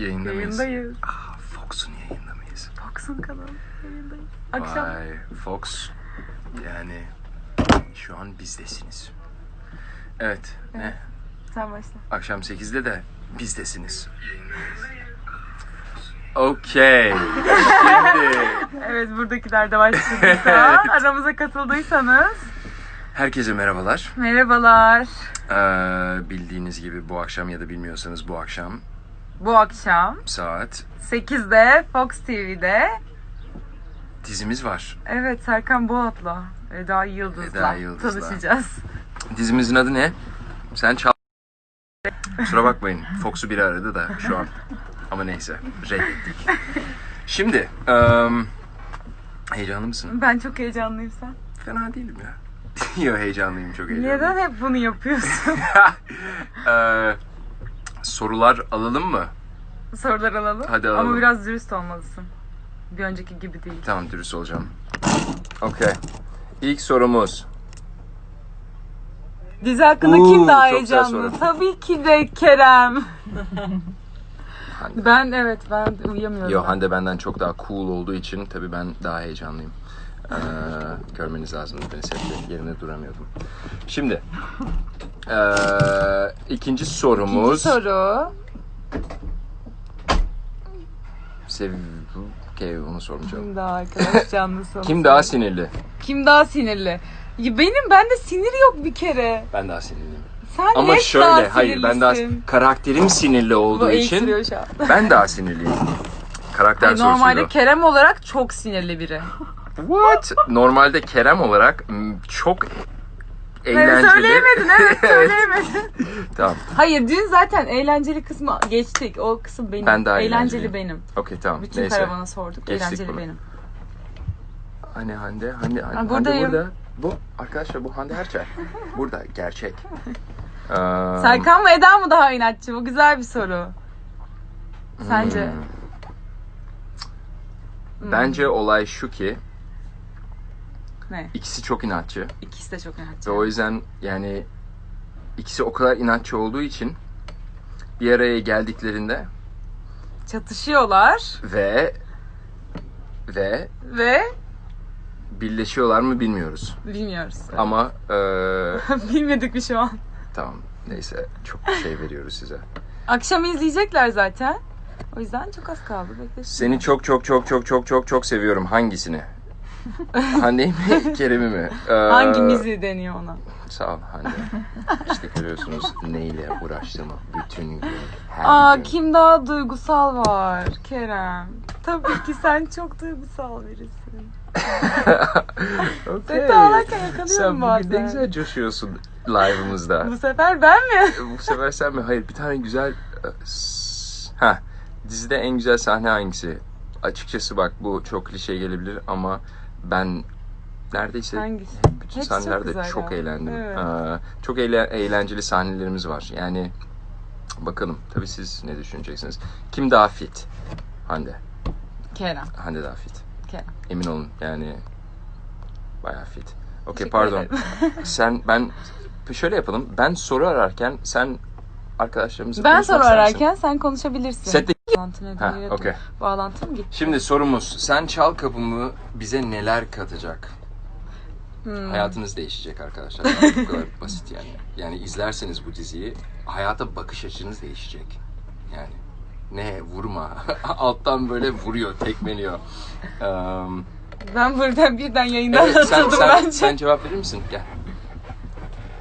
Yayında mıyız? Yayındayız. Aa, Fox'un yayında mıyız? Fox'un kanalı yayındayız. Akşam. Vay Fox. Yani şu an bizdesiniz. Evet. Ne? Sen başla. Akşam 8'de de bizdesiniz. Okey. Şimdi Evet buradakiler de başladıysa aramıza katıldıysanız. herkese merhabalar. Merhabalar. Ee, bildiğiniz gibi bu akşam ya da bilmiyorsanız bu akşam Bu akşam saat 8'de Fox TV'de dizimiz var. evet Serkan Boğat'la Eda Yıldız'la, Eda Yıldız'la. tanışacağız. Dizimizin adı ne? Sen çal. Kusura bakmayın. Fox'u biri aradı da şu an. Ama neyse. Reddettik. Şimdi. em, heyecanlı mısın? Ben çok heyecanlıyım sen. Fena değilim ya. Yo heyecanlıyım. Çok heyecanlıyım. Neden hep bunu yapıyorsun? Ee, sorular alalım mı? Sorular alalım. Hadi alalım. Ama biraz dürüst olmalısın. Bir önceki gibi değil. Tamam dürüst olacağım. Okey. İlk sorumuz. Dizi hakkında Oo, kim daha çok güzel heyecanlı? soru. Tabii ki de Kerem. Hande. Ben evet ben uyuyamıyorum. Yo Hande benden çok daha cool olduğu için tabii ben daha heyecanlıyım. Ee, görmeniz lazım beni sette yerine duramıyordum. Şimdi ee, ikinci sorumuz. İkinci soru. Sev... Okey onu sormayacağım. Kim daha arkadaş canlısı? Kim daha sinirli? Kim daha sinirli? Ya Benim bende sinir yok bir kere. Ben daha sinirliyim. Sen Ama hep şöyle daha hayır ben daha sinirlisin. karakterim sinirli Bu olduğu el için sürüyor şu an. ben daha sinirliyim. Karakter Ay, sorusuydu. normalde Kerem olarak çok sinirli biri. What? Normalde Kerem olarak m, çok Evet, eğlenceli. söyleyemedin evet söyleyemedin. tamam. Hayır dün zaten eğlenceli kısmı geçtik. O kısım benim. Ben daha eğlenceli eğlenceliyim. benim. Okey tamam. Bütün Neyse. karavana sorduk. Geçtik eğlenceli bunu. benim. Hani Hande, Hande, Hande, Ha, buradayım. Hande burada. Bu arkadaşlar bu Hande Erçel. burada gerçek. Ee, Serkan mı Eda mı daha inatçı? Bu güzel bir soru. Sence? hmm. Hmm. Bence olay şu ki Ne? ikisi çok inatçı İkisi de çok inatçı. ve o yüzden yani ikisi o kadar inatçı olduğu için bir araya geldiklerinde Çatışıyorlar ve ve ve birleşiyorlar mı bilmiyoruz. bilmiyoruz. Ama eee, Bilmedik bir şu an. tamam neyse çok şey veriyoruz size. Akşam izleyecekler zaten. O yüzden çok az kaldı. Bekle. Seni çok çok çok çok çok çok çok seviyorum. Hangisini? Hande'yi mi? Kerem'i mi? Ee, Hangimizi deniyor ona? Sağ ol Hande. İşte görüyorsunuz neyle uğraştığımı bütün gün. Her Aa gün. kim daha duygusal var? Kerem. Tabii ki sen çok duygusal birisin. Okey. Sette ağlarken yakalıyorum Sen bugün bazen. ne güzel coşuyorsun live'ımızda. Bu sefer ben mi? Bu sefer sen mi? Hayır bir tane güzel... e, Ha dizide en güzel sahne hangisi? Açıkçası bak bu çok klişe gelebilir ama ben neredeyse Hangisi? bütün Hepsi çok sahnelerde güzel çok, ya. eğlendim. Evet. Ee, çok eğle- eğlenceli sahnelerimiz var. Yani bakalım tabii siz ne düşüneceksiniz? Kim daha fit? Hande. Kerem. Hande daha fit. Kerem. Emin olun yani bayağı fit. Okey pardon. sen ben şöyle yapalım. Ben soru ararken sen arkadaşlarımızla Ben soru ararken sen konuşabilirsin. Sette- Bağlantı ne Ha, diyor? okey. Bağlantı mı gitti? Şimdi sorumuz sen çal kapımı bize neler katacak? Hmm. Hayatınız değişecek arkadaşlar. Bu kadar basit yani. Yani izlerseniz bu diziyi hayata bakış açınız değişecek. Yani ne vurma. Alttan böyle vuruyor, tekmeliyor. Um, Ben buradan birden yayından evet, sen, sen, bence. sen cevap verir misin? Gel.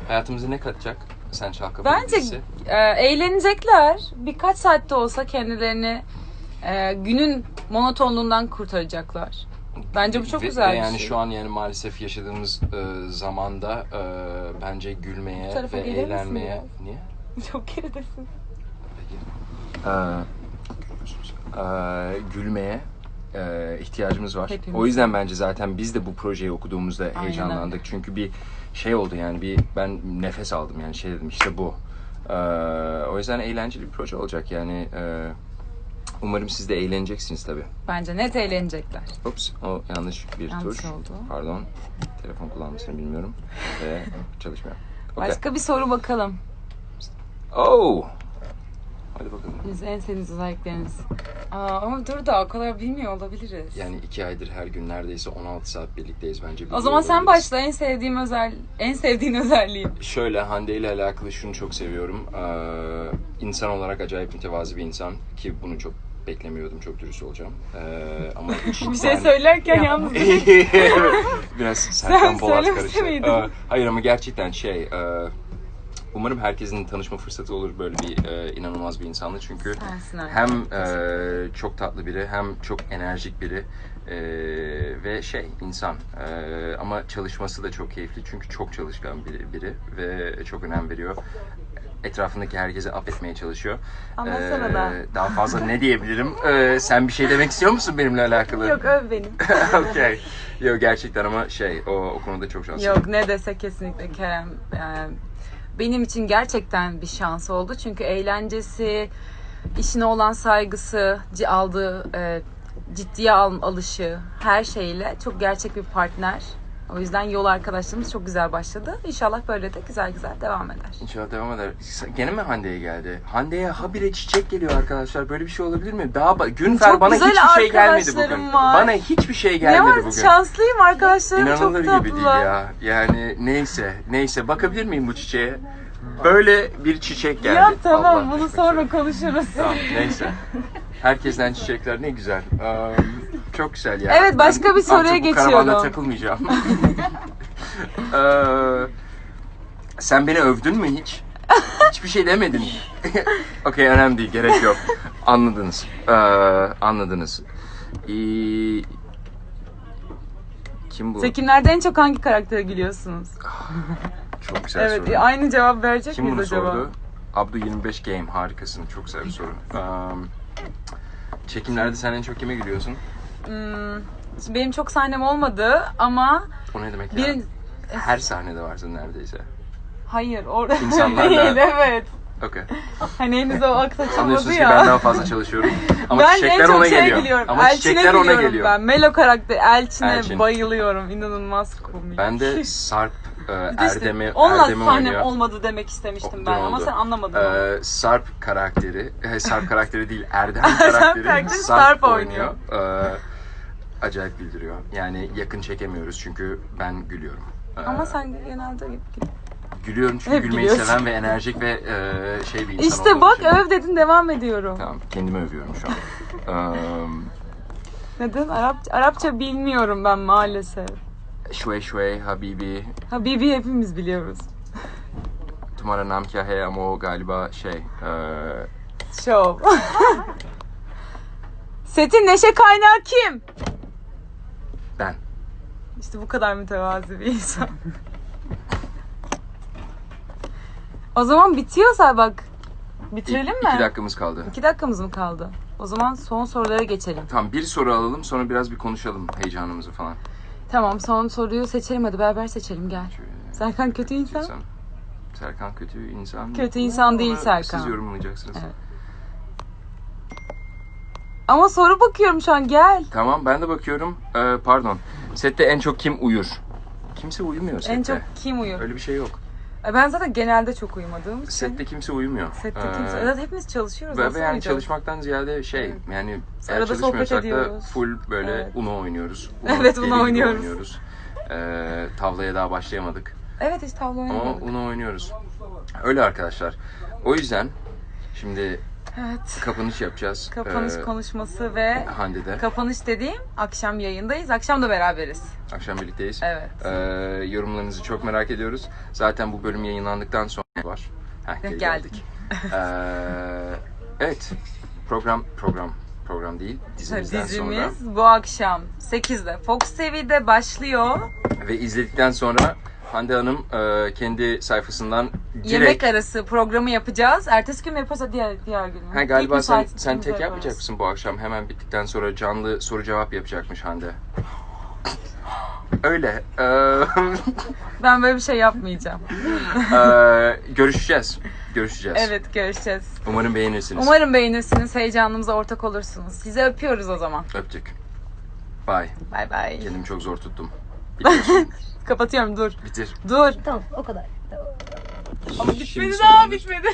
Hayatımıza ne katacak? Sen çal kapımı Bence e, eğlenecekler. Birkaç saatte olsa kendilerini e, günün monotonluğundan kurtaracaklar. Bence bu çok Ve- güzel ve bir yani şey. şu an yani maalesef yaşadığımız e, zamanda e, bence Bu gülmeye tarafa ve gelir misin eğlenmeye... Niye? Çok geridesin. Ee, e, gülmeye e, ihtiyacımız var. Hepimiz. O yüzden bence zaten biz de bu projeyi okuduğumuzda heyecanlandık. Çünkü bir şey oldu yani bir ben nefes aldım yani şey dedim işte bu. Ee, o yüzden eğlenceli bir proje olacak yani. e, umarım siz de eğleneceksiniz tabii. Bence net eğlenecekler. Ups o yanlış bir Yanlış tuş. oldu. Pardon. Telefon kullanmasını bilmiyorum. Ve çalışmıyor. Okay. Başka bir soru bakalım. Oh. Hadi bakalım. Biz en sevdiğiniz özellikleriniz. Aa, ama dur da o kadar bilmiyor olabiliriz. Yani iki aydır her gün neredeyse 16 saat birlikteyiz bence. o zaman sen olabiliriz. başla en sevdiğim özel en sevdiğin özelliğin. Şöyle Hande ile alakalı şunu çok seviyorum. Ee, insan olarak acayip mütevazi bir insan ki bunu çok beklemiyordum çok dürüst olacağım. Ee, ama Bir şey söylerken yalnız Biraz Serkan Polat söylemese karıştı. Ee, hayır ama gerçekten şey e, umarım herkesin tanışma fırsatı olur böyle bir e, inanılmaz bir insanla çünkü hem e, çok tatlı biri hem çok enerjik biri e, ve şey insan E, ama çalışması da çok keyifli çünkü çok çalışkan biri, biri ve çok önem veriyor etrafındaki herkese affetmeye çalışıyor. Anlatsana da. Daha fazla ne diyebilirim? E, sen bir şey demek istiyor musun benimle alakalı? Yok öv beni. Okey. Yok gerçekten ama şey o, o konuda çok şanslıyım. Yok ne dese kesinlikle Kerem. Yani benim için gerçekten bir şans oldu. Çünkü eğlencesi, işine olan saygısı, aldığı e, ciddiye al, alışı, her şeyle çok gerçek bir partner. O yüzden yol arkadaşlığımız çok güzel başladı. İnşallah böyle de güzel güzel devam eder. İnşallah devam eder. Gene mi Hande'ye geldi? Hande'ye habire çiçek geliyor arkadaşlar. Böyle bir şey olabilir mi? Daha ba- Günfer Çok bana güzel hiçbir şey gelmedi bugün. arkadaşlarım var. Bana hiçbir şey Ne gelmedi var? bugün. Şanslıyım arkadaşlarım İnanılır çok gibi değil tatlılar. ya. Yani neyse, neyse bakabilir miyim bu çiçeğe? Böyle bir çiçek geldi. Ya tamam Allah bunu sonra konuşuruz. Tamam neyse. Herkesten çiçekler ne güzel. Ee, çok güzel ya. Evet, başka Ben bir soruya bu geçiyorum. karavanda takılmayacağım. Ee, sen beni övdün mü hiç? Hiçbir şey demedin. Okey önemli değil gerek yok. Anladınız. Ee, anladınız. Ee, kim bu? Çekimlerde en çok hangi karaktere gülüyorsunuz? Çok güzel evet soru. aynı cevap verecek Kim miyiz bunu acaba? sordu? Abdu 25 Game harikasın. Çok güzel bir soru. Um, çekimlerde sen en çok kime gülüyorsun? Hmm, benim çok sahnem olmadı ama O ne demek ya? bir Her sahnede varsın neredeyse. hayır orada İnsanlarla- değil evet. Okey. Hani henüz o aks açılmadı Anlıyorsunuz ki ya. ben daha fazla çalışıyorum. Ama ben çiçekler en çok ona şeye geliyor. gülüyorum. Ama Elçin'e çiçekler ona geliyor. Ben Melo karakter Elçin'e Elçin. bayılıyorum. İnanılmaz komik. Ben de Sarp e, işte Erdem'i onunla Erdem'i sahnem oynuyor. olmadı demek istemiştim O- ben ama sen anlamadın. onu. Ee, Sarp karakteri, e, Sarp karakteri değil Erdem Sarp karakteri, karakteri Sarp, Sarp oynuyor. Ee, acayip güldürüyor. Yani yakın çekemiyoruz çünkü ben gülüyorum. Ee, ama sen genelde Gülüyorum çünkü Hep gülmeyi gülüyorsun. seven ve enerjik ve e, şey bir insan İşte olduğum bak için. öv dedin devam ediyorum. Tamam kendimi övüyorum şu an. Ee, Neden? Arapça, Arapça bilmiyorum ben maalesef. şvey şvey Habibi, Habibi hepimiz biliyoruz. Tumara Nam Kya Hai ama o galiba şey, e, Şov. Setin neşe kaynağı kim? İşte bu kadar mütevazi bir insan. o zaman bitiyorsa bak. Bitirelim İ- mi? İki dakikamız kaldı. İki dakikamız mı kaldı? O zaman son sorulara geçelim. Tamam bir soru alalım sonra biraz bir konuşalım heyecanımızı falan. Tamam son soruyu seçelim hadi beraber seçelim gel. Şöyle, Serkan kötü insan. insan. Serkan kötü insan. Kötü insan değil Onu Serkan. Siz yorumlayacaksınız. Evet. Ama soru bakıyorum şu an gel. Tamam ben de bakıyorum. Ee, pardon. Sette en çok kim uyur? Kimse uyumuyor sette. En çok kim uyur? Öyle bir şey yok. E, Ben zaten genelde çok uyumadığım için. Sette kimse uyumuyor. Sette Ee, kimse. Zaten hepimiz çalışıyoruz. Ve, nasıl yani uyuyacağız? çalışmaktan ziyade şey yani eğer Arada sohbet çalışmıyorsak da ediyoruz. full böyle Evet. Uno oynuyoruz. Evet, deli Uno gibi oynuyoruz. Ee, tavlaya daha başlayamadık. Evet hiç tavla Ama oynamadık. Uno oynuyoruz. Öyle arkadaşlar. O yüzden şimdi Evet. kapanış yapacağız. Kapanış Ee, konuşması ve Hande'de. kapanış dediğim akşam yayındayız. Akşam da beraberiz. Akşam birlikteyiz. Evet. Ee, yorumlarınızı çok merak ediyoruz. Zaten bu bölüm yayınlandıktan sonra var. Heh, geri Geldik. Ee, evet. Program program program değil. Dizimizden Dizimiz sonra bu akşam 8'de Fox TV'de başlıyor. ve izledikten sonra Hande Hanım e, kendi sayfasından direkt Yemek arası programı yapacağız. Ertesi gün mü diğer diğer gün. mü? Ha galiba İlk sen sen tek yapmayacak yaparız. mısın bu akşam? Hemen bittikten sonra canlı soru cevap yapacakmış Hande. Öyle. Ee, Ben böyle bir şey yapmayacağım. ee, görüşeceğiz. Görüşeceğiz. Evet görüşeceğiz. Umarım beğenirsiniz. Umarım beğenirsiniz. Heyecanımıza ortak olursunuz. Sizi öpüyoruz o zaman. Öptük. Bye. Bay bay. Kendimi çok zor tuttum. Kapatıyorum dur. Bitir. Dur. Tamam o kadar. Tamam. Ama Şimdi bitmedi sonlandır. daha bitmedi.